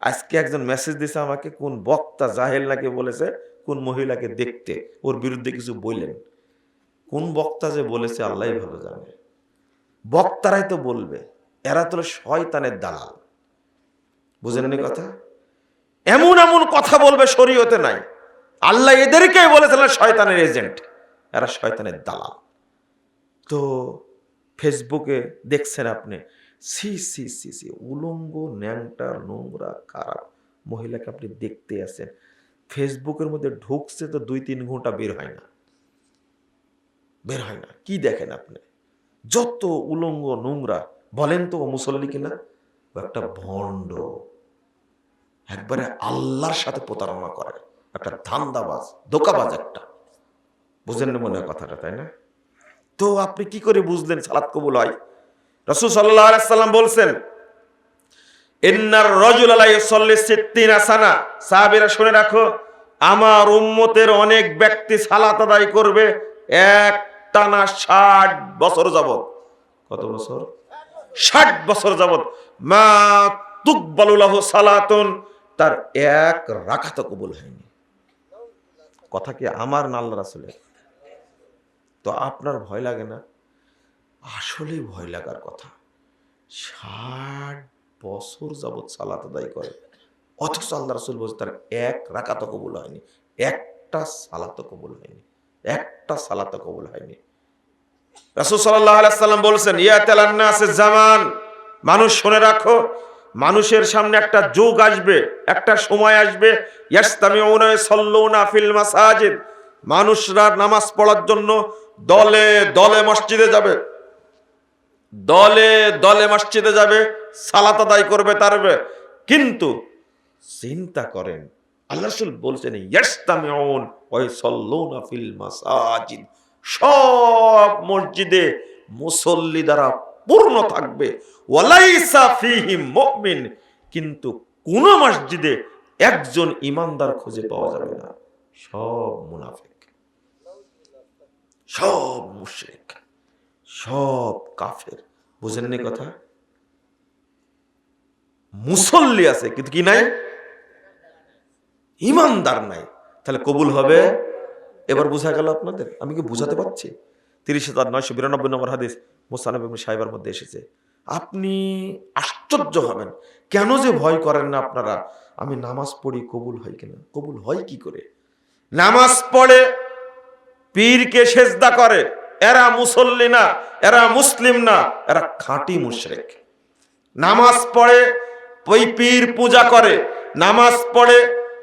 আজকে একজন মেসেজ দিছে আমাকে, কোন বক্তা জাহেল নাকি বলেছে, কোন মহিলাকে দেখতে, ওর বিরুদ্ধে কিছু বললেন। কোন বক্তা যে বলেছে, আল্লাহ ভালো জানে। বক্তারাই তো বলবে, এরা তো শয়তানের দালাল। বুঝেন কথা? এমন এমন কথা বলবে শরীয়তে নাই। আল্লাহ এদেরকেই বলেছিলেন শয়তানের এজেন্ট এরা শয়তানের দালাল। তো ফেসবুকে দেখছেন আপনি সি সি সি সি, উলঙ্গ, ন্যাংটা, নোংরা, খারাপ মহিলাকে আপনি দেখতে আছেন। ফেসবুকের মধ্যে ঢুকছে তো দুই তিন ঘণ্টা বের হয় না। বের হয় না। কি দেখেন আপনি? যত উলঙ্গ, নোংরা, বলেন তো মুসল্লি কিনা? একটা ভণ্ড। একবারে আল্লাহর সাথে প্রতারণা করে। একটা ধান্দাবাজ দোকাবাজ একটা। বুঝেন না মনে কথাটা, তাই না? তো আপনি কি করে বুঝলেন সালাত কবুল হয়? রসুল সাল্লাম বলছেন, ইন্নার রজুল আলাই সল্লি সিদ্দিন আসানা সাহাবীরা শুনে রাখো, আমার উম্মতের অনেক ব্যক্তি সালাত আদায় করবে এক টানা ষাট বছর যাবত কত বছর? ষাট বছর যাবত মা তুকবালুলাহ সালাতুন, তার এক রাখাত কবুল হয়নি। কথা কি আমার না আল্লাহ রাসুলের? তো আপনার ভয় লাগে না? আসলেই ভয় লাগার কথা। ষাট বছর যাবৎ সালাত আদায় করে। অথচ আল্লাহ রাসুল বলছে, তার এক রাকাত কবুল হয়নি, একটা সালাত কবুল হয়নি, একটা সালাত কবুল হয়নি। রাসুল সাল্লাম বলছেন, ইয়া তেলান্না আছে জামান, মানুষ শুনে রাখো, মানুষের সামনে একটা যুগ আসবে, একটা সময় আসবে ফিল মাসাজিদ। মানুষরা নামাজ পড়ার জন্য দলে দলে মসজিদে যাবে। দলে দলে মসজিদে যাবে, সালাত আদায় করবে তারবে কিন্তু চিন্তা করেন, আল্লাহ রাসূল বলছেন ইয়াস্তামিউন ওয়া সাল্লুনা ফিল মাসাজিদ। সব মসজিদে মুসল্লি দ্বারা পূর্ণ থাকবে। ওয়ালাইসা ফিহিম মুমিন। কিন্তু কোন মসজিদে একজন ইমানদার খুঁজে পাওয়া যাবে না। সব মুনাফিক। সব মুশরিক। সব কাফের। বুঝেননি কথা? মুসল্লি আছে কিন্তু কি নাই? ইমানদার নাই। তাহলে কবুল হবে? এবার বোঝা গেল আপনাদের আমি কি বুঝাতে পারছি? তিরিশ হাজার নয়শো বিরানব্বই নম্বর হাদিস মোসানব সাহেবের মধ্যে এসেছে। আপনি আশ্চর্য হবেন। কেন যে ভয় করেন না আপনারা? আমি নামাজ পড়ি কবুল হয় কিনা? কবুল হয় কি করে? নামাজ পড়ে পীরকে সেজদা করে। এরা মুসল্লি না, এরা মুসলিম না, এরা খাঁটি মুশরেক। নামাজ পড়ে ওই পীর পূজা করে, নামাজ পড়ে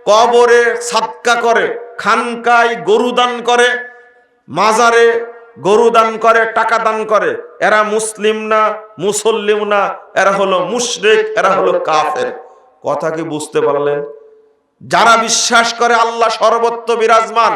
কবরে সাদকা করে, খানকায় গরু দান করে, মাজারে গরু দান করে, টাকা দান করে, এরা মুসলিম না, মুসল্লিম না, এরা হলো মুশরিক, এরা হলো কাফের। কথা কি বুঝতে পারলেন? যারা বিশ্বাস করে আল্লাহ সর্বত্র বিরাজমান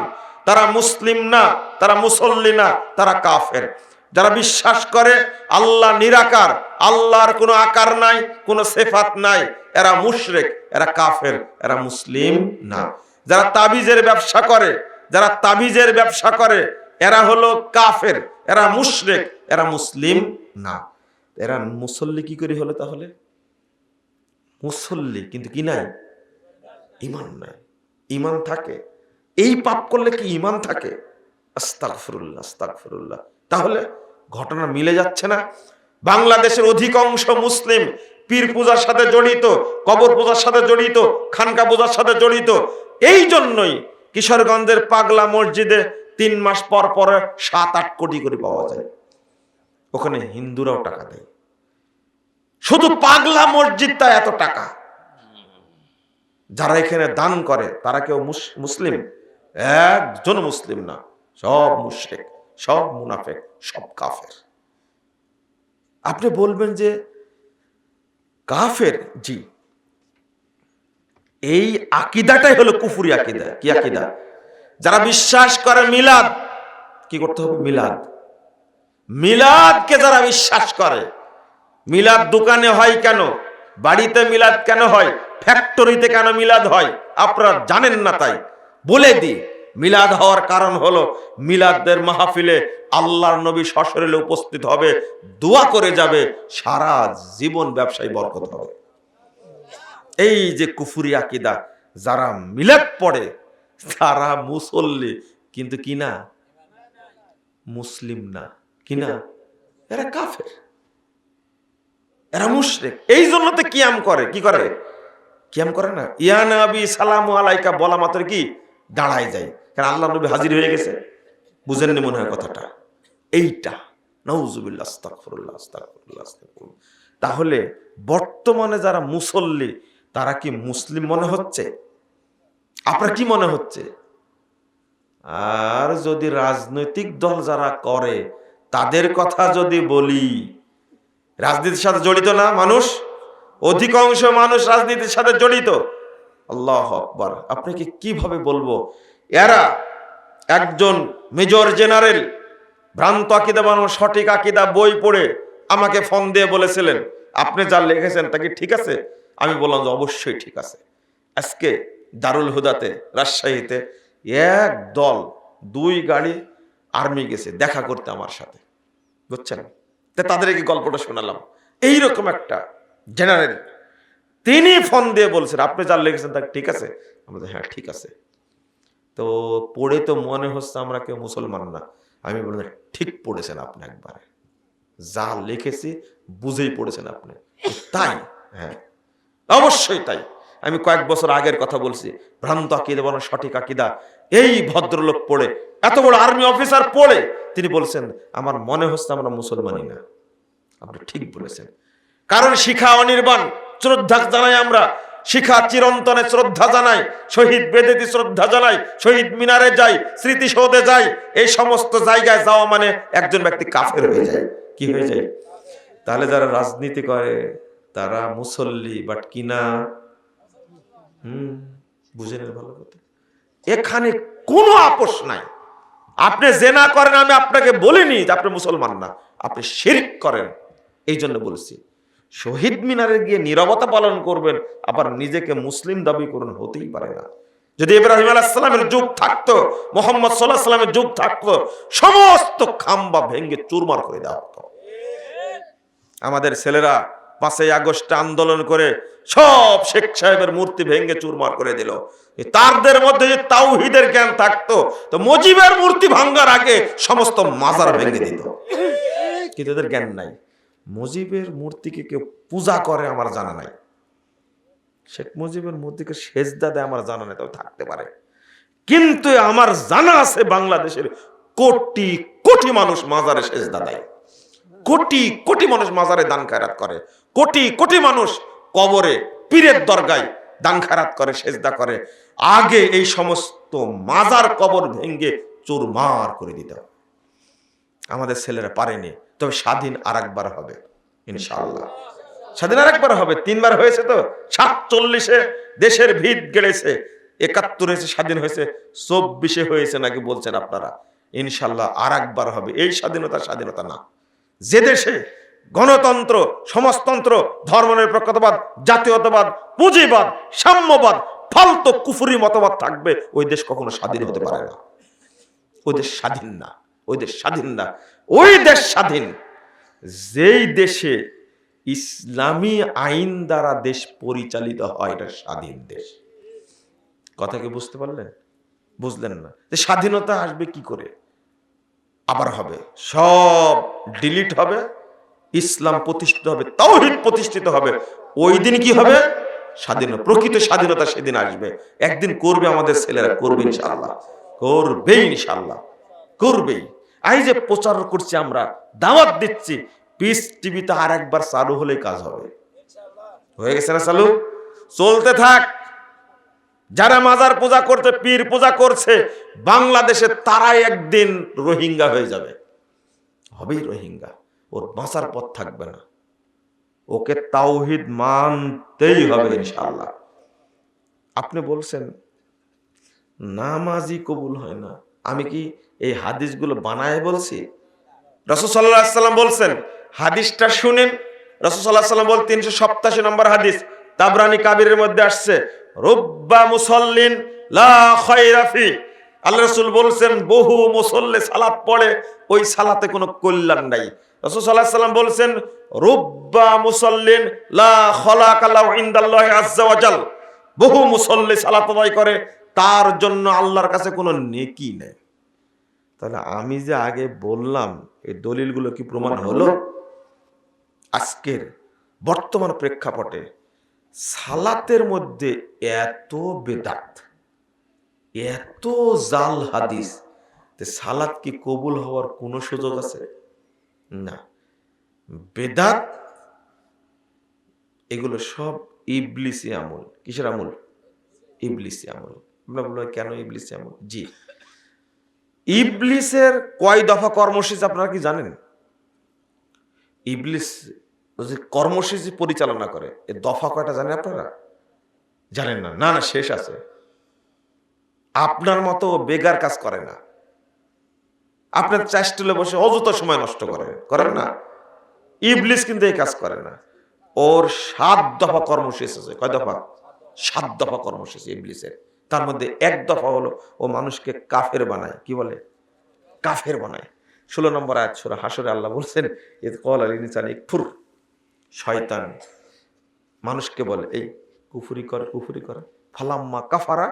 তারা মুসলিম না, তারা মুসল্লি না, তারা কাফের। যারা বিশ্বাস করে আল্লাহ নিরাকার, আল্লাহর কোনো আকার নাই, কোনো সেফাত নাই, এরা মুশরেক, এরা কাফের, এরা মুসলিম না। যারা তাবিজের ব্যবসা করে, যারা তাবিজের ব্যবসা করে, এরা হলো কাফের, এরা মুশরেক, এরা মুসলিম না। এরা মুসল্লি কি করে হলো তাহলে? মুসল্লি, কিন্তু কি নাই? ইমান নাই। ইমান থাকে। এই পাপ করলে কি ইমান থাকে? আস্তাগফিরুল্লাহ আস্তাগফিরুল্লাহ। তাহলে ঘটনা মিলে যাচ্ছে না। বাংলাদেশের অধিকাংশ মুসলিম পীর পূজার সাথে জড়িত, কবর পূজার সাথে জড়িত, খানকা পূজার সাথে জড়িত, এই জন্যই কিশোরগঞ্জের পাগলা মসজিদে তিন মাস পর পরে সাত, আট কোটি করে পাওয়া যায়। ওখানে হিন্দুরাও টাকা দেয়। শুধু পাগলা মসজিদটা এত টাকা। যারা এখানে দান করে, তারা কেউ মুস- মুসলিম? একজন মুসলিম না। সব মুশরিক, সব মুনাফেক, সব কাফের। আপনি বলবেন যে কাফের? জি। এই আকিদাটাই হলো কুফুরি আকিদা। কি আকিদা? যারা বিশ্বাস করে মিলাদ, কি করতে হবে? মিলাদ। মিলাদকে যারা বিশ্বাস করে, মিলাদ দোকানে হয় কেন? বাড়িতে মিলাদ কেন হয়? ফ্যাক্টরিতে কেন মিলাদ হয়? আপনারা জানেন না তাই। বলে দি মিলাদ হওয়ার কারণ হলো মিলাদদের মাহফিলে আল্লাহর নবী সশরীরে উপস্থিত হবে, দোয়া করে যাবে, সারা জীবন ব্যবসায় বরকত হবে। এই যে কুফুরি আকিদা, যারা মিলাপ পড়ে, তারা মুসল্লি, কিন্তু কি না? মুসলিম না। কি না? এরা কাফের। এরা মুশরিক। এই জন্য তো কিয়াম করে। কি করে? কিয়াম করে না? ইয়া নবী সালামু আলাইকা বলা মাত্র কি? দাঁড়ায় যায়। কারণ আল্লাহ নবী হাজির হয়ে গেছে। বুঝেননি মনে হয় কথাটা। এইটা। তাহলে বর্তমানে যারা মুসল্লি, তারা কি মুসলিম মনে হচ্ছে? আপনার কি মনে হচ্ছে? আর যদি রাজনৈতিক দল যারা করে, তাদের কথা যদি বলি, রাজনীতির সাথে জড়িত না মানুষ? অধিকাংশ মানুষ রাজনীতির সাথে জড়িত। আল্লাহ আকবার। আপনাকে কীভাবে বলব? এরা একজন মেজর জেনারেল ভ্রান্ত আকিদা বানানো সঠিক আকিদা বই পড়ে আমাকে ফোন দিয়ে বলেছিলেন আপনি যা লিখেছেন তা কি ঠিক আছে? আমি বললাম যে অবশ্যই ঠিক আছে। আজকে দারুল হুদাতে রাজশাহীতে এক দল দুই গাড়ি আর্মি গেছে দেখা করতে আমার সাথে। বুঝছেন? তা তাদেরকে গল্পটা শোনালাম। এইরকম একটা জেনারেল তিনি ফোন দিয়ে বলছেন, আপনি যা লিখেছেন তা ঠিক আছে? আমাদের হ্যাঁ ঠিক আছে। তো পড়ে তো মনে হচ্ছে আমরা কেউ মুসলমান না। আমি বললাম, ঠিক পড়েছেন আপনি একবারে। যা লিখেছি বুঝেই পড়েছেন আপনি। তাই হ্যাঁ অবশ্যই তাই। আমি কয়েক বছর আগের কথা বলছি, ভ্রান্ত আকিদা বলো সঠিক আকিদা। এই ভদ্রলোক পড়ে, এত বড় আর্মি অফিসার পড়ে, তিনি বলছেন, আমার মনে হচ্ছে আমরা মুসলমানই না। আপনি ঠিক বলেছেন। কারণ শিখা অনির্বাণ শ্রদ্ধা জানাই আমরা। শিখা চিরন্তনে শ্রদ্ধা জানাই, শহীদ বেদেতি শ্রদ্ধা জানাই, শহীদ মিনারে যাই, স্মৃতিসৌধে যাই, এই সমস্ত জায়গায় যাওয়া মানে একজন ব্যক্তি কাফের হয়ে যায়। কি হয়ে যায়? তাহলে যারা রাজনীতি করে, তারা মুসল্লি বাট কিনা? হুম, বুঝে নেন ভালো কথা। এখানে কোনো আপোষ নাই। আপনি জেনা করেন, আমি আপনাকে বলিনি যে আপনি মুসলমান না। আপনি শিরিক করেন। এই জন্য বলছি শহীদ মিনারে গিয়ে নীরবতা পালন করবেন, আবার নিজেকে মুসলিম দাবি করুন, হতেই পারে না। যদি ইব্রাহিম আলাহিসাল্লামের যুগ থাকতো, মোহাম্মদ সাল্লাহ সাল্লামের যুগ থাকতো, সমস্ত খাম্বা ভেঙ্গে চুরমার করে দেওয়া হতো। আমাদের ছেলেরা পাঁচই আগস্টে আন্দোলন করে সব শেখ সাহেবের মূর্তি ভেঙ্গে চুরমার করে দিল। তারদের মধ্যে যে তাওহিদের জ্ঞান থাকতো, তো মুজিবের মূর্তি ভাঙ্গার আগে সমস্ত মাজার ভেঙে দিত। কিন্তু এদের জ্ঞান নাই। মুজিবের মূর্তিকে কেউ পূজা করে আমার জানা নাই। শেখ মুজিবের মূর্তিকে সেজদা দেয় আমার জানা নাই, তবে থাকতে পারে। কিন্তু আমার জানা আছে বাংলাদেশের কোটি কোটি মানুষ মাজারে সেজদা দেয়। কোটি কোটি মানুষ মাজারে দান খায়রাত করে। কোটি কোটি মানুষ কবরে, পীরের দরগায় দান খায়রাত করে, সেজদা করে। আগে এই সমস্ত মাজার কবর ভেঙ্গে চুরমার করে দিতে। আমাদের ছেলেরা পারেনি। তবে স্বাধীন আর একবার হবে, ইনশাআল্লাহ। স্বাধীন আর একবার হবে, তিনবার হয়েছে তো? সাতচল্লিশে দেশের ভিত গেড়েছে, একাত্তরে এসে স্বাধীন হয়েছে, চব্বিশে হয়েছে নাকি বলছেন আপনারা? ইনশাল্লাহ আর একবার হবে, এই স্বাধীনতা স্বাধীনতা না। যে দেশে গণতন্ত্র, সমাজতন্ত্র, ধর্মনিরপেক্ষতাবাদ, জাতীয়তাবাদ, পুঁজিবাদ, সাম্যবাদ, ফালতু কুফুরি মতবাদ থাকবে, ওই দেশ কখনো স্বাধীন হতে পারে না। ওই দেশ স্বাধীন না, ওই দেশ স্বাধীন না। ওই দেশ স্বাধীন, যেই দেশে ইসলামী আইন দ্বারা দেশ পরিচালিত হয়, এটা স্বাধীন দেশ। কথা কি বুঝতে পারলেন? বুঝলেন না। যে স্বাধীনতা আসবে কি করে? আবার হবে। সব ডিলিট হবে, ইসলাম প্রতিষ্ঠিত হবে তাওহিদ প্রতিষ্ঠিত হবে। ওই দিন কি হবে? স্বাধীন, প্রকৃত স্বাধীনতা সেদিন আসবে। একদিন করবে আমাদের ছেলেরা, করবে ইনশাল্লাহ করবে ইনশাআল্লাহ। করবেই। এই যে প্রচার করছি আমরা, দাওয়াত দিচ্ছি পিস টিভিতে আর একবার চালু হলেই কাজ হবে। হয়ে গেছে না চালু? চলতে থাক। যারা মাজার পূজা করতে, পীর পূজা করছে, বাংলাদেশে তারাই একদিন রোহিঙ্গা হয়ে যাবে। হবেই রোহিঙ্গা। ওর বাঁচার পথ থাকবে না। ওকে তাওহিদ মানতেই হবে ইনশাআল্লাহ। আপনি বলছেন নামাজি কবুল হয় না। আমি কি এই হাদিসগুলো বানায় বলছি? রসদাল্লাহ সাল্লাম বলছেন, হাদিসটা শুনেন। রসদাল্লাহ সাল্লাম বল তিনশো সপ্তাশি নম্বর হাদিস, তাবরানি কাবিরের মধ্যে আসছে, রব্বা মুসল্লিন লা খয়রাফি আল্লাহ রসুল বলছেন, বহু মুসল্লি সালাত পড়ে, ওই সালাতে কোনো কল্যাণ নাই। রাসূল সাল্লাল্লাহু আলাইহি সাল্লাম বলেছেন, রুব্বা মুসাল্লিন লা খলাকা লাহু ইনদাল্লাহি আযজা ওয়া বহু মুসল্লি সালাত আদায় করে তার জন্য আল্লাহর কাছে কোনো নেকি নেই। তাহলে আমি যে আগে বললাম এই দলিলগুলো কি প্রমাণ হলো? আজকের বর্তমান প্রেক্ষাপটে সালাতের মধ্যে এত বেদাত এত জাল হাদিস সালাত কি কবুল হওয়ার কোনো সুযোগ আছে? না। বেদাত এগুলো সব ইবলিসি আমল। কিসের আমল? ইবলিসি আমল। আমরা বলব কেন ইবলিসি আমল জি। ইবলিসের কয় দফা কর্মসূচি আপনারা কি জানেন? ইবলিস যে কর্মসূচি পরিচালনা করে, এ দফা কয়টা জানেন আপনারা? জানেন না। না না, শেষ আছে। আপনার মতো বেগার কাজ করে না। আপনার চাষটুলে বসে অযথা সময় নষ্ট করে। করেন না? ইবলিস কিন্তু এই কাজ করে না। ওর সাত দফা কর্মসূচি আছে। কয় দফা? সাত দফা কর্মসূচি ইবলিসের। তার মধ্যে এক দফা হলো ও মানুষকে কাফের বানায়। কি বলে? কাফের বানায়। ষোলো নম্বর আয়াত সুরা হাসরে আল্লাহ বলছেন এ কল আলী নিচান ফুর শয়তান। মানুষকে বলে এই কুফুরি কর কুফুরি কর। ফালাম্মা কাফারা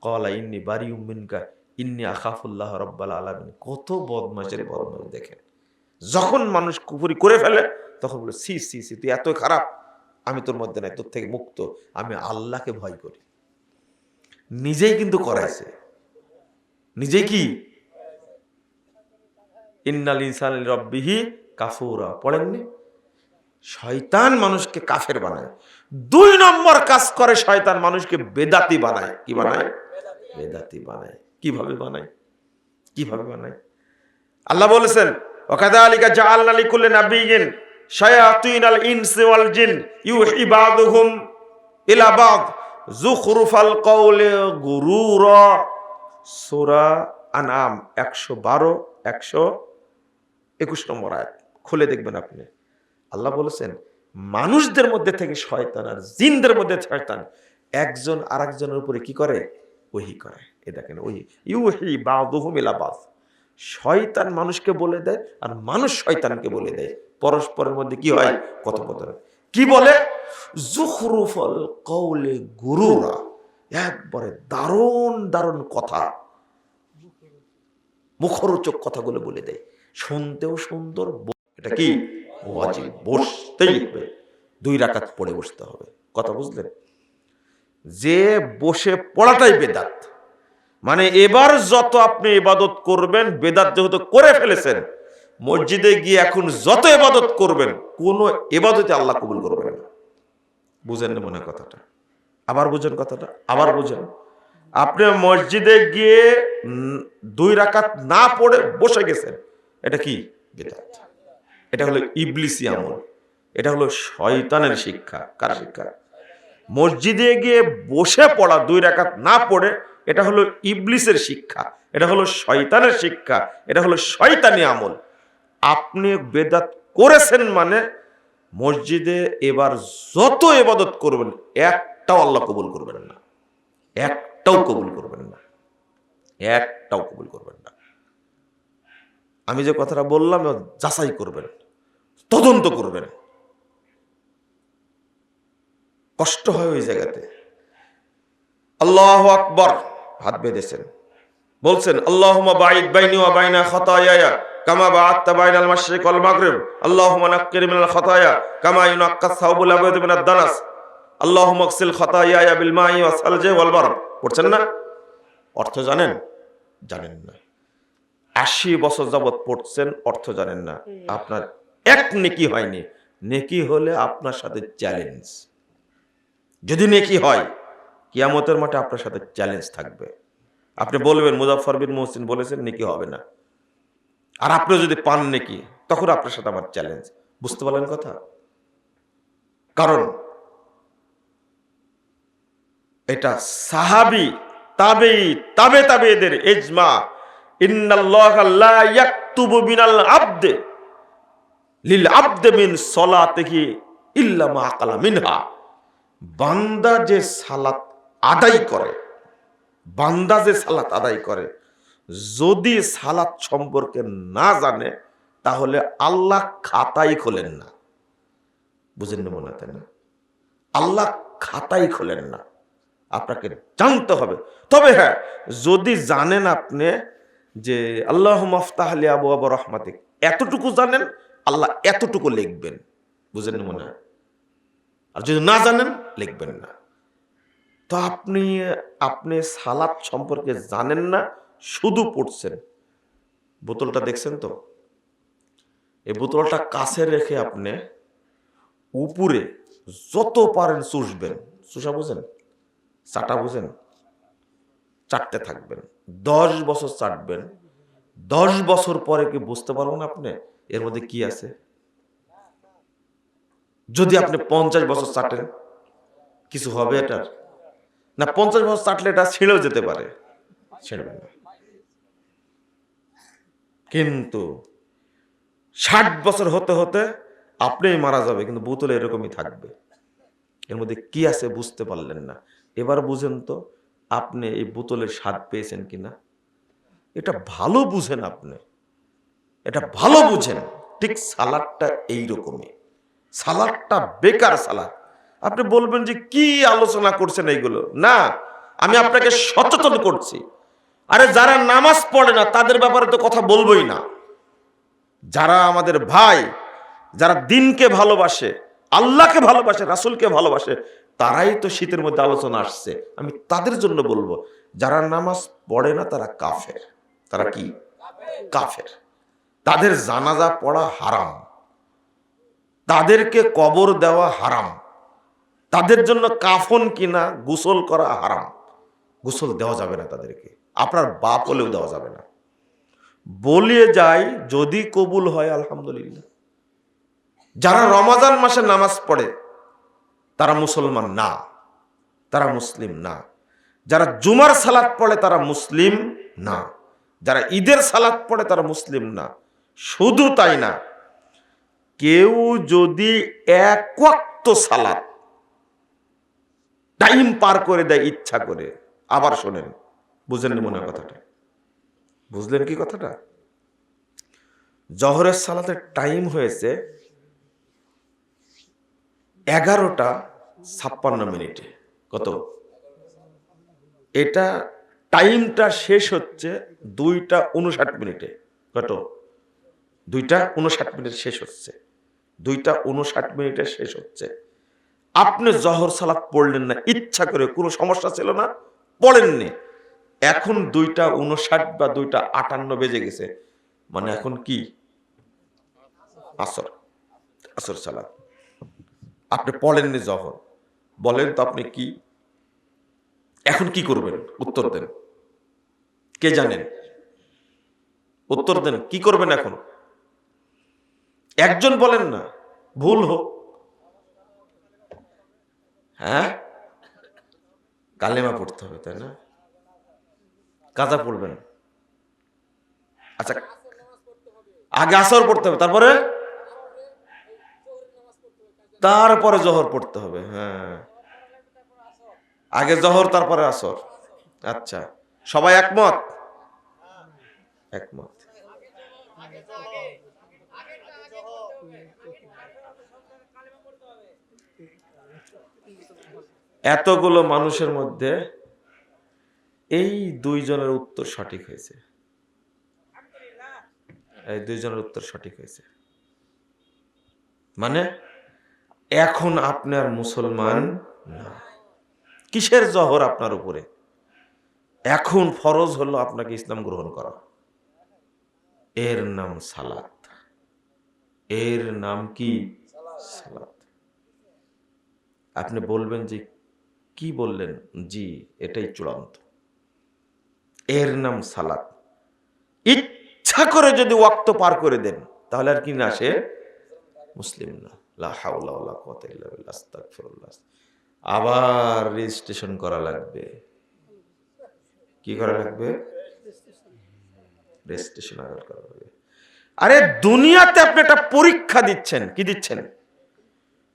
কলা ইন্নি বারি উম্মিনকা ইন্নি আখাফুল্লাহ রব্বাল আলামিন। কত বদমাশের বদমাশ। দেখেন। যখন মানুষ কুফুরি করে ফেলে তখন বলে সি সি সি তুই এত খারাপ। আমি তোর মধ্যে নাই তোর থেকে মুক্ত। আমি আল্লাহকে ভয় করি। নিজেই কিন্তু করাইছে। নিজেই কি? ইন্নাল ইনসান রব্বিহি কাফুরা। পড়েননি? শয়তান মানুষকে কাফের বানায়। দুই নম্বর কাজ করে শয়তান মানুষকে বেদাতি বানায়। কি বানায়? বেদাতি বানায়। কীভাবে বানায়? কীভাবে বানায়? আল্লাহ বলেছেন ওকাদালিকা জাআলনা লিকুল্লি নাবিয়্যিন শায়াতিনাল ইনসি ওয়াল জিন ইউহি বাদুহুম ইলা বাদ। যুখরুফাল কওলি গুরুরা, সূরা আনআম 112 121 নম্বর আয়াত। খুলে দেখবেন আপনি। আল্লাহ বলেছেন, মানুষদের মধ্যে থেকে শয়তান আর জিনদের মধ্যে শয়তান একজন আরেকজনের উপরে কি করে? ওহি করে। এ দেখেন, ওহি। ইউহি বাদুহুম ইলা বাদ। শয়তান মানুষকে বলে দেয় আর মানুষ শয়তানকে বলে দেয়। পরস্পরের মধ্যে কি হয়? কথোপকথন। কি বলে? জুখরুফল কৌলে গুরুরা। একবারে দারুণ দারুণ কথা। মুখরোচক কথাগুলো বলে দেয়। শুনতেও সুন্দর এটা কি? ওয়াজিব। বসতেই হবে। দুই রাকাত পড়ে বসতে হবে। কথা বুঝলেন? যে বসে পড়াটাই বেদাত। মানে এবার যত আপনি ইবাদত করবেন বেদাত যেহেতু করে ফেলেছেন মসজিদে গিয়ে এখন যত এবাদত করবেন, কোনো এবাদতে আল্লাহ কবুল করবেন না। বুঝেন না মনে কথাটা? আবার বুঝেন কথাটা? আবার বুঝেন। আপনি মসজিদে গিয়ে দুই রাকাত না পড়ে বসে গেছেন, এটা কি? এটা হলো ইবলিসি আমল। এটা হলো শয়তানের শিক্ষা। কার শিক্ষা? মসজিদে গিয়ে বসে পড়া, দুই রাকাত না পড়ে, এটা হলো ইবলিসের শিক্ষা। এটা হলো শয়তানের শিক্ষা। এটা হলো শয়তানি আমল। আপনি বেদাত করেছেন মানে মসজিদে এবার যত এবাদত করবেন, একটাও আল্লাহ কবুল করবেন না। একটাও কবুল করবেন না। একটাও কবুল করবেন না। আমি যে কথাটা বললাম যাচাই করবেন, তদন্ত করবেন। কষ্ট হয় ওই জায়গাতে। আল্লাহ আকবর, হাত বেঁধেছেন। বলছেন, আল্লাহুম্মা বাইনা ওয়া পড়ছেন না? অর্থ জানেন? জানেন না। আশি বছর যাবৎ পড়ছেন, অর্থ জানেন না। আপনার এক নেকি হয়নি। নেকি হলে আপনার সাথে চ্যালেঞ্জ। যদি নেকি হয়, কিয়ামতের মাঠে আপনার সাথে চ্যালেঞ্জ থাকবে। আপনি বলবেন মুজাফর বিন মোহসিন বলেছেন, নেকি হবে না। আর আপনি যদি পান নাকি, তখন আপনার সাথে আমার চ্যালেঞ্জ বুঝতে পারলেন কথা? কারণ এটা সাহাবি তাবে তাবে তাবে এদের এজমা ইল্লা বান্দা যে সালাত আদায় করে, বান্দা যে সালাত আদায় করে যদি সালাত সম্পর্কে না জানে, তাহলে আল্লাহ খাতাই খোলেন না। বুঝেন না মনে না? আল্লাহ খাতাই খোলেন না। আপনাকে জানতে হবে। তবে হ্যাঁ যদি জানেন আপনি যে আল্লাহ মফতাহলি আবু আবু রহমাতিক, এতটুকু জানেন, আল্লাহ এতটুকু লিখবেন। বুঝেন মনে হয়? আর যদি না জানেন, লিখবেন না। তো আপনি আপনি সালাদ সম্পর্কে জানেন না শুধু পড়ছেন। বোতলটা দেখছেন তো? এই বোতলটা কাছে রেখে আপনি উপরে যত পারেন চুষবেন। চুষা বুঝেন? চাটা বুঝেন? চাটতে থাকবেন। দশ বছর চাটবেন। দশ বছর পরে কি বুঝতে পারবেন আপনি? এর মধ্যে কি আছে? যদি আপনি পঞ্চাশ বছর চাটেন কিছু হবে এটার? না পঞ্চাশ বছর চাটলে এটা ছেড়েও যেতে পারে। ছেড়বে না। কিন্তু ষাট বছর হতে হতে আপনিই মারা যাবে, কিন্তু বোতলে এরকমই থাকবে। এর মধ্যে কি আছে বুঝতে পারলেন না। এবার বুঝেন তো, আপনি এই বোতলের স্বাদ পেয়েছেন কিনা? এটা ভালো বুঝেন আপনি। এটা ভালো বুঝেন। ঠিক সালাদটা এইরকমই। সালাদটা বেকার সালাদ। আপনি বলবেন যে কি আলোচনা করছেন এইগুলো? না, আমি আপনাকে সচেতন করছি। আরে যারা নামাজ পড়ে না, তাদের ব্যাপারে তো কথা বলবোই না। যারা আমাদের ভাই, যারা দিনকে ভালোবাসে, আল্লাহকে ভালোবাসে, রাসূলকে ভালোবাসে, তারাই তো শীতের মধ্যে আলোচনা আসছে। আমি তাদের জন্য বলব, যারা নামাজ পড়ে না, তারা কাফের। তারা কি? কাফের। তাদের জানাজা পড়া হারাম। তাদেরকে কবর দেওয়া হারাম। তাদের জন্য কাফন কিনা, গোসল করা হারাম। গোসল দেওয়া যাবে না তাদেরকে। আপনার বাপ হলেও দেওয়া যাবে না। বলিয়ে যাই যদি কবুল হয়, আলহামদুলিল্লাহ। যারা রমাজান মাসে নামাজ পড়ে, তারা মুসলমান না, তারা মুসলিম না। যারা জুমার সালাত পড়ে, তারা মুসলিম না। যারা ঈদের সালাত পড়ে, তারা মুসলিম না। শুধু তাই না, কেউ যদি এক সালাত, টাইম পার করে দেয়, ইচ্ছা করে, আবার শোনেন। বুঝলেন মনে কথাটা। বুঝলেন কি কথাটা? জহরের সালাতের টাইম হয়েছে এগারোটা ছাপ্পান্ন মিনিটে। কত? এটা টাইমটা শেষ হচ্ছে দুইটা উনষাট মিনিটে। কত? দুইটা উনষাট মিনিট শেষ হচ্ছে। দুইটা উনষাট মিনিটে শেষ হচ্ছে। আপনি জহর সালাত পড়লেন না, ইচ্ছা করে কোনো সমস্যা ছিল না? পড়েননি। এখন দুইটা উনষাট বা দুইটা আটান্ন বেজে গেছে। মানে এখন কি? আসর। আসর সালাত। আপনি পড়েননি যখন বলেন তো আপনি কি? এখন কি করবেন? উত্তর দেন। কে জানেন? উত্তর দেন। কি করবেন এখন? একজন বলেন না। ভুল হোক। হ্যাঁ? কালেমা পড়তে হবে, তাই না? কাজা পড়বেন। আচ্ছা আগে আসর পড়তে হবে তারপরে? তারপরে জহর পড়তে হবে হ্যাঁ। আগে জহর তারপরে আসর। আচ্ছা সবাই একমত? একমত। এতগুলো মানুষের মধ্যে এই দুইজনের উত্তর সঠিক হয়েছে। এই দুইজনের উত্তর সঠিক হয়েছে। মানে এখন আপনার মুসলমান না। কিসের জহর আপনার উপরে? এখন ফরজ হলো আপনাকে ইসলাম গ্রহণ করা। এর নাম সালাত। এর নাম কি? সালাত। আপনি বলবেন যে কি বললেন? জি এটাই চূড়ান্ত। এর নাম সালাত ইচ্ছা করে যদি ওয়াক্ত পার করে দেন, তাহলে আর কি না সে মুসলিম না। আবার রেজিস্ট্রেশন করা লাগবে। কি করা লাগবে? রেজিস্ট্রেশন আবার করা লাগবে। আরে, দুনিয়াতে আপনি একটা পরীক্ষা দিচ্ছেন। কি দিচ্ছেন?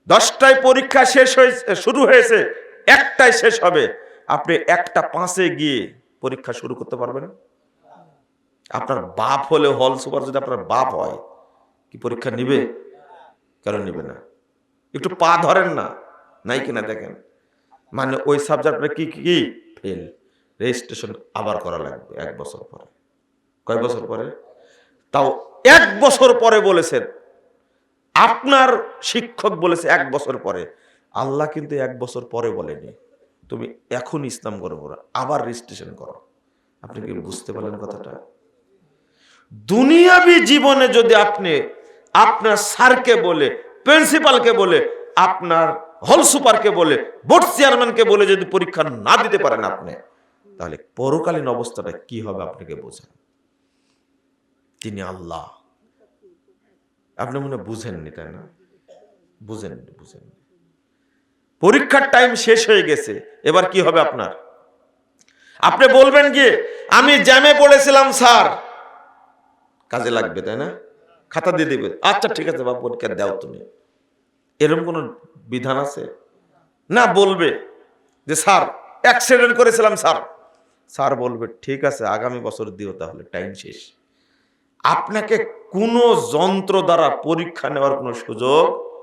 দশটায় পরীক্ষা শেষ হয়েছে, শুরু হয়েছে একটাই শেষ হবে। আপনি একটা পাঁচে গিয়ে পরীক্ষা শুরু করতে পারবেন। আপনার বাপ হলে হল সুপার যদি আপনার বাপ হয়, কি পরীক্ষা নিবে? কেন নিবে না? একটু পা ধরেন না, নাই কিনা দেখেন। মানে ওই সাবজেক্টটা কি, কি- ফেল। রেজিস্ট্রেশন আবার করা লাগবে এক বছর পরে। কয় বছর পরে? তাও এক বছর পরে বলেছেন। আপনার শিক্ষক বলেছে এক বছর পরে। আল্লাহ কিন্তু এক বছর পরে বলেনি। তুমি এখন ইসলাম করো করো, আবার রেজিস্ট্রেশন করো। আপনি কি বুঝতে পারলেন কথাটা? দুনিয়াবি জীবনে যদি আপনি আপনার স্যারকে বলে, প্রিন্সিপালকে বলে, আপনার হল সুপারকে বলে, বোর্ড চেয়ারম্যানকে বলে যদি পরীক্ষা না দিতে পারেন আপনি, তাহলে পরকালীন অবস্থাটা কি হবে আপনাকে বোঝান তিনি আল্লাহ। আপনি মনে বুঝেননি, তাই না? বুঝেননি বুঝেননি। পরীক্ষার টাইম শেষ হয়ে গেছে। এবার কি হবে আপনার? আপনি বলবেন কি, আমি জ্যামে পড়েছিলাম, স্যার। কাজে লাগবে, তাই না? খাতা দিয়ে দিবে। আচ্ছা ঠিক আছে, বাবা, পরীক্ষা দাও তুমি। এরকম কোনো বিধান আছে? না, বলবে যে, স্যার অ্যাক্সিডেন্ট করেছিলাম, স্যার। স্যার বলবে, ঠিক আছে, আগামী বছর দিও তাহলে টাইম শেষ। আপনাকে কোনো যন্ত্র দ্বারা পরীক্ষা নেওয়ার কোনো সুযোগ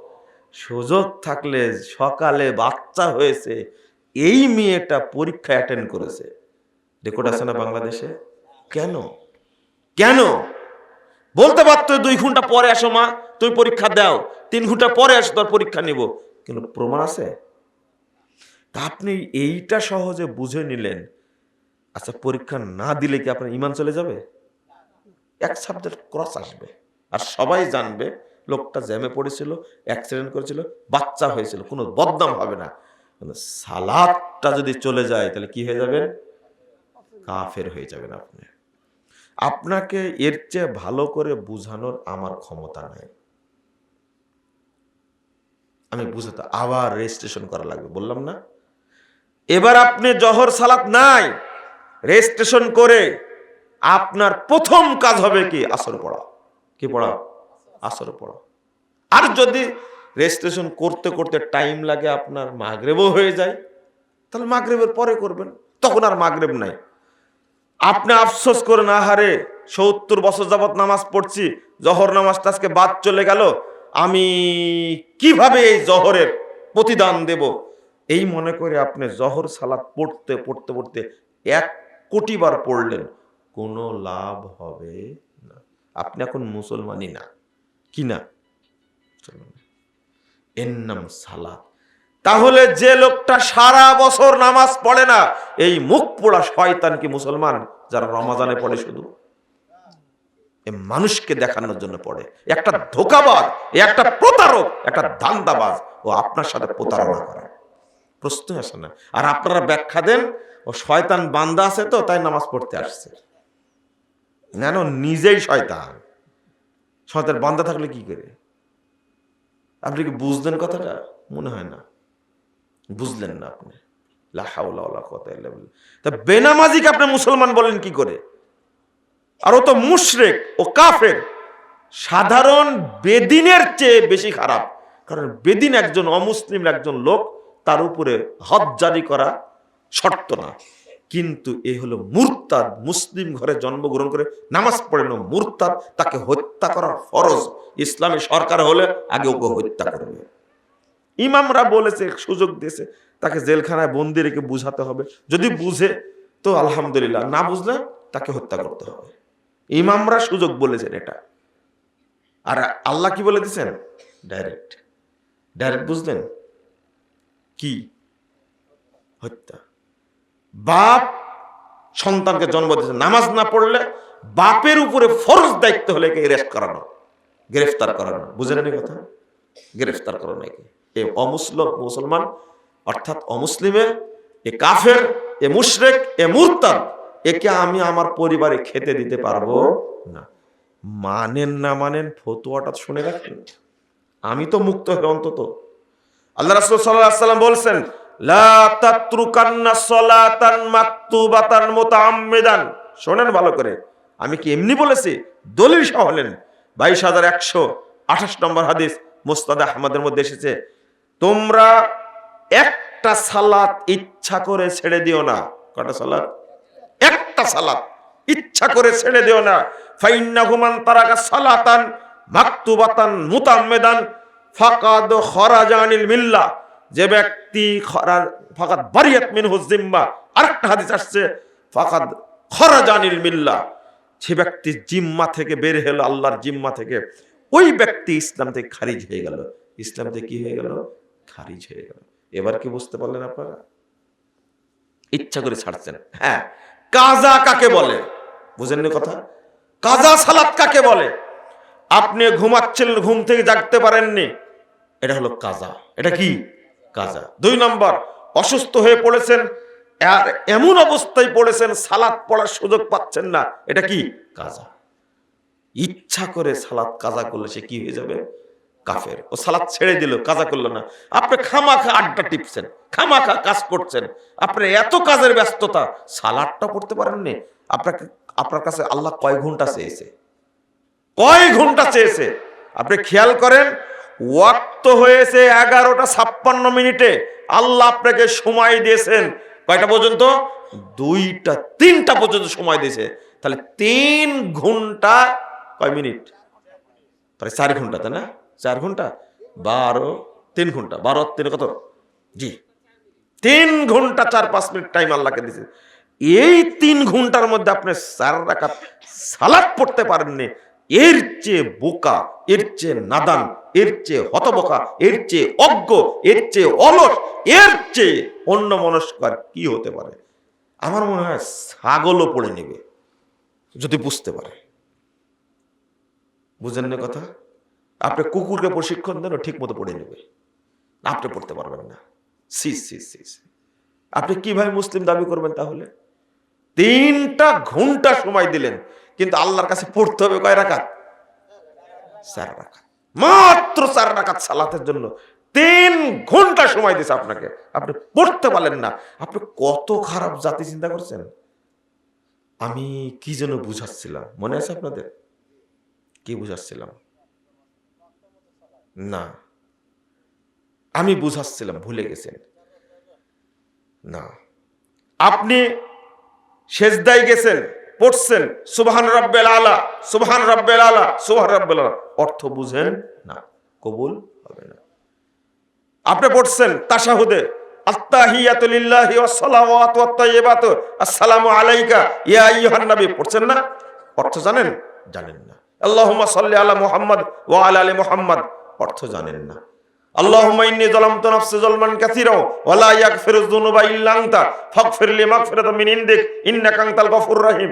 সুযোগ থাকলে সকালে বাচ্চা হয়েছে, এই মেয়েটা পরীক্ষা অ্যাটেন্ড করেছে। রেকর্ড আছে না বাংলাদেশে? কেন? কেন? বলতে পারতো দুই ঘণ্টা পরে আসো মা তুই পরীক্ষা দাও, তিন ঘণ্টা পরে আসো তোর পরীক্ষা নিব। কিন্তু প্রমাণ আছে? তা আপনি এইটা সহজে বুঝে নিলেন। আচ্ছা পরীক্ষা না দিলে কি আপনার ইমান চলে যাবে? এক সাবজেক্ট ক্রস আসবে। আর সবাই জানবে লোকটা জ্যামে পড়েছিল অ্যাক্সিডেন্ট করেছিল, বাচ্চা হয়েছিল, কোনো বদনাম হবে না। কিন্তু সালাদটা যদি চলে যায়, তাহলে কি হয়ে যাবেন? কাফের হয়ে যাবেন আপনি। আপনাকে এর চেয়ে ভালো করে বুঝানোর আমার ক্ষমতা নাই। আমি বুঝাতে আবার রেজিস্ট্রেশন করা লাগবে, বললাম না? এবার আপনি জহর সালাত নাই রেজিস্ট্রেশন করে আপনার প্রথম কাজ হবে কি? আসর পড়া। কি পড়া? আসর পড়া। আর যদি রেজিস্ট্রেশন করতে করতে টাইম লাগে আপনার মাগরেবও হয়ে যায়, তাহলে মাগরেবের পরে করবেন, তখন আর মাগরেব নাই। আপনি আফসোস করেন, আহারে, সত্তর বছর যাবত নামাজ পড়ছি, জহর নামাজটা আজকে বাদ চলে গেল, আমি কীভাবে এই জহরের প্রতিদান দেব? এই মনে করে আপনি জহর সালাদ পড়তে পড়তে পড়তে এক কোটি বার পড়লেন, কোনো লাভ হবে না। আপনি এখন মুসলমানই না। কি না। এর নাম সালাত। তাহলে যে লোকটা সারা বছর নামাজ পড়ে না এই মুখ পোড়া শয়তান কি মুসলমান যারা রমাজানে পড়ে শুধু? মানুষকে দেখানোর জন্য পড়ে। একটা ধোকাবাজ একটা প্রতারক একটা ধান্দাবাজ ও আপনার সাথে প্রতারণা করে। প্রশ্নই আসে না। আর আপনারা ব্যাখ্যা দেন ও শয়তান বান্দা আছে তো তাই নামাজ পড়তে আসছে। না, নিজেই শয়তান। শয়তান বান্দা থাকলে কি করে? আপনি কি বুঝলেন কথাটা? মনে হয় না। বুঝলেন না আপনি। তা বেনামাজিকে আপনি মুসলমান বলেন কি করে? আর ও তো মুশরেক, ও কাফের। সাধারণ বেদিনের চেয়ে বেশি খারাপ। কারণ বেদিন একজন অমুসলিম একজন লোক, তার উপরে হদ জারি করা শর্ত না। কিন্তু এ হলো মুরতাদ। মুসলিম ঘরে জন্মগ্রহণ করে নামাজ পড়ে পড়েন মুরতাদ তাকে হত্যা করার ফরজ। ইসলামী সরকার হলে আগে ওকে হত্যা করবে। ইমামরা বলেছে, সুযোগ দিয়েছে, তাকে জেলখানায় বন্দি রেখে বুঝাতে হবে। যদি বুঝে, তো আলহামদুলিল্লাহ। না বুঝলে, তাকে হত্যা করতে হবে। ইমামরা সুযোগ বলেছেন এটা। আর আল্লাহ কি বলে দিছেন ডাইরেক্ট। ডাইরেক্ট বুঝলেন? কি? হত্যা। বাপ সন্তানকে জন্ম দিয়েছে। নামাজ না পড়লে বাপের উপরে ফরজ দায়িত্ব হলে একে অ্যারেস্ট করানো, গ্রেফতার করানো। বুঝলেন এই কথা? গ্রেফতার করানো একে। এ অমুসলিম, মুসলমান, অর্থাৎ অমুসলিমে, এ কাফের, এ মুশরেক, এ মুরতাদ, একে আমি আমার পরিবারে খেতে দিতে পারব না। মানেন না মানেন, ফতুয়াটা শুনে রাখেন। আমি তো মুক্ত হবে অন্তত। আল্লাহ রাসূল আলাইহি সাল্লাম বলছেন শোনেন ভালো করে। আমি কি এমনি বলেছি? দলিল সহ হলেন। বাইশ হাজার একশো আঠাশ নম্বর হাদিস মুস্তাদ আহমদের মধ্যে এসেছে। তোমরা একটা সালাত ইচ্ছা করে ছেড়ে দিও না। কটা সালাত? একটা সালাত ইচ্ছা করে ছেড়ে দিও না। ফাইন্নাহুমান তারাকা সালাতান মাকতুবাতান মুতাম্মেদান ফাকাদ খরাজানিল মিল্লা। যে ব্যক্তি খরা- ফাকাদ বারিয়াত মিনহু জিম্মা, আরেকটা হাদিস আসছে, ফাকাদ খরাজানিল মিল্লা। সে ব্যক্তি জিম্মা থেকে বের হলো, আল্লাহর জিম্মা থেকে। ওই ব্যক্তি ইসলাম থেকে খারিজ হয়ে গেল। ইসলাম থেকে কি হয়ে গেল? খারিজ হয়ে গেল। এবার কি বুঝতে পারলেন আপনারা? ইচ্ছা করে ছাড়ছেন। হ্যাঁ কাজা কাকে বলে? বুঝেননি কথা? কাজা সালাত কাকে বলে? আপনি ঘুমাচ্ছিলেন ঘুম থেকে জাগতে পারেননি। এটা হলো কাজা। এটা কি? কাজা দুই নম্বর, অসুস্থ হয়ে পড়েছেন, আর এমন অবস্থায় পড়েছেন, সালাত পড়ার সুযোগ পাচ্ছেন না, এটা কি? কাজা ইচ্ছা করে সালাত কাজা করলে সে কি হয়ে যাবে? কাফের। ও সালাত ছেড়ে দিল, কাজা করল না। আপনি খামাখা আড্ডা টিপছেন, খামাখা কাজ করছেন, আপনার এত কাজের ব্যস্ততা, সালাদটা পড়তে পারেননি? আপনাকে, আপনার কাছে আল্লাহ কয় ঘণ্টা চেয়েছে? কয় ঘণ্টা চেয়েছে? আপনি খেয়াল করেন ওয়াক্ত হয়েছে এগারোটা ছাপ্পান্ন মিনিটে। আল্লাহ আপনাকে সময় দিয়েছেন। কয়টা পর্যন্ত? দুইটা, তিনটা পর্যন্ত সময় দিয়েছে। তাহলে তিন ঘণ্টা কয় মিনিট? প্রায় চার ঘণ্টা, তাই না? চার ঘণ্টা? বারো, তিন ঘণ্টা। বারো, তিন কত? জি। তিন ঘণ্টা, চার, পাঁচ মিনিট টাইম আল্লাহকে দিয়েছে এই তিন ঘণ্টার মধ্যে আপনি চার রাখাত সালাদ পড়তে পারেননি। এর চেয়ে বোকা, এর চেয়ে নাদান, এর চেয়ে হতবোকা, এর চেয়ে অজ্ঞ, এর চেয়ে অলস, এর চেয়ে অন্য মনস্কার কি হতে পারে? আমার মনে হয় ছাগলও পড়ে নেবে, যদি বুঝতে পারে। বুঝেন না কথা? আপনি কুকুরকে প্রশিক্ষণ দেন ঠিক মতো পড়ে নেবে। আপনি পড়তে পারবেন না। সি সি সি আপনি কীভাবে মুসলিম দাবি করবেন তাহলে? তিনটা ঘণ্টা সময় দিলেন। কিন্তু আল্লাহর কাছে পড়তে হবে কয় রাখাত চার রাখাত মাত্র চার রাখাত সালাতের জন্য। তিন ঘণ্টা সময় দিছে আপনাকে। আপনি পড়তে পারলেন না। আপনি কত খারাপ জাতি চিন্তা করছেন? আমি কি যেন বুঝাচ্ছিলাম। মনে আছে আপনাদের? কি বুঝাচ্ছিলাম? না। আমি বুঝাচ্ছিলাম, ভুলে গেছেন। না। আপনি সেজদায় গেছেন। পড়ছেন, সুবহান রাব্বেল আলা, সুবহান রব্বেল আলা, সুবহান রাব্বেল আলা। অর্থ বুঝেন না, কবুল হবে না। আপনি পড়ছেন তাশাহুদে, আত্তাহিয়াতু লিল্লাহি ওয়াস সালাওয়াতু ওয়াত তাইয়্যিবাতু আসসালামু আলাইকা, ইয়া আইয়ুহান নবী। পড়ছেন না? অর্থ জানেন? জানেন না। আল্লাহুম্মা সাল্লি আলা মুহাম্মদ ওয়া আলা আলি মুহাম্মদ। অর্থ জানেন না। আল্লাহুম্মা ইন্নী যালামতু নাফসি যালমান কাসীরা ওয়া লা ইয়াগফিরুয যুনুবা ইল্লা আনতা। ফাগফির লি মাগফিরাতাম মিন ইনদিক, ইন্নাকা আনতাল গফুরুর রহিম।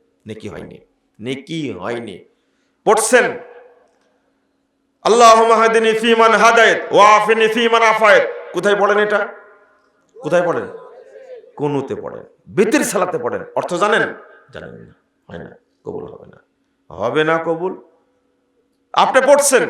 নেকি হয়নি। নেকি হয়নি। পড়ছেন। আল্লাহ মাহাদিনী ফিমান হাদায়েত ওয়াফিনী আফিনি ফিমান আফায়েত কোথায় পড়েন এটা? কোথায় পড়েন? কোনুতে পড়েন। বেতের সালাতে পড়েন। অর্থ জানেন? জানেন না। হয় না। কবুল হবে না। হবে না কবুল। আপনি পড়ছেন।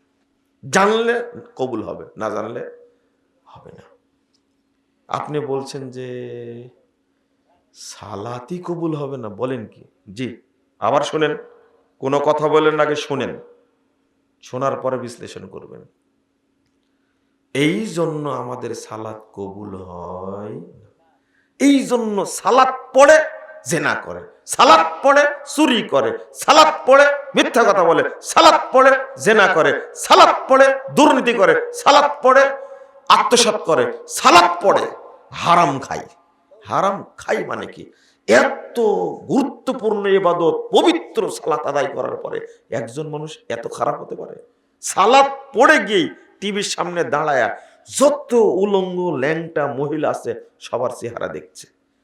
জানলে কবুল হবে, না জানলে হবে না। আপনি বলছেন যে সালাতি কবুল হবে না, বলেন কি? জি, আবার শুনেন, কোনো কথা বলেন আগে শুনেন। শোনার পরে বিশ্লেষণ করবেন। এই জন্য আমাদের সালাত কবুল হয়। এই জন্য সালাত পড়ে, জেনা করে। সালাত পড়ে, চুরি করে। সালাত পড়ে, মিথ্যা কথা বলে। সালাত পড়ে, জেনা করে। সালাত পড়ে, দুর্নীতি করে। সালাত পড়ে, আত্মসাৎ করে। সালাত পড়ে, হারাম খাই হারাম খাই মানে কি? এত গুরুত্বপূর্ণ এবাদত পবিত্র সালাত আদায় করার পরে একজন মানুষ এত খারাপ হতে পারে? সালাদ পড়ে গিয়ে টিভির সামনে দাঁড়ায় যত উলঙ্গ, ল্যাংটা মহিলা আছে সবার চেহারা দেখছে।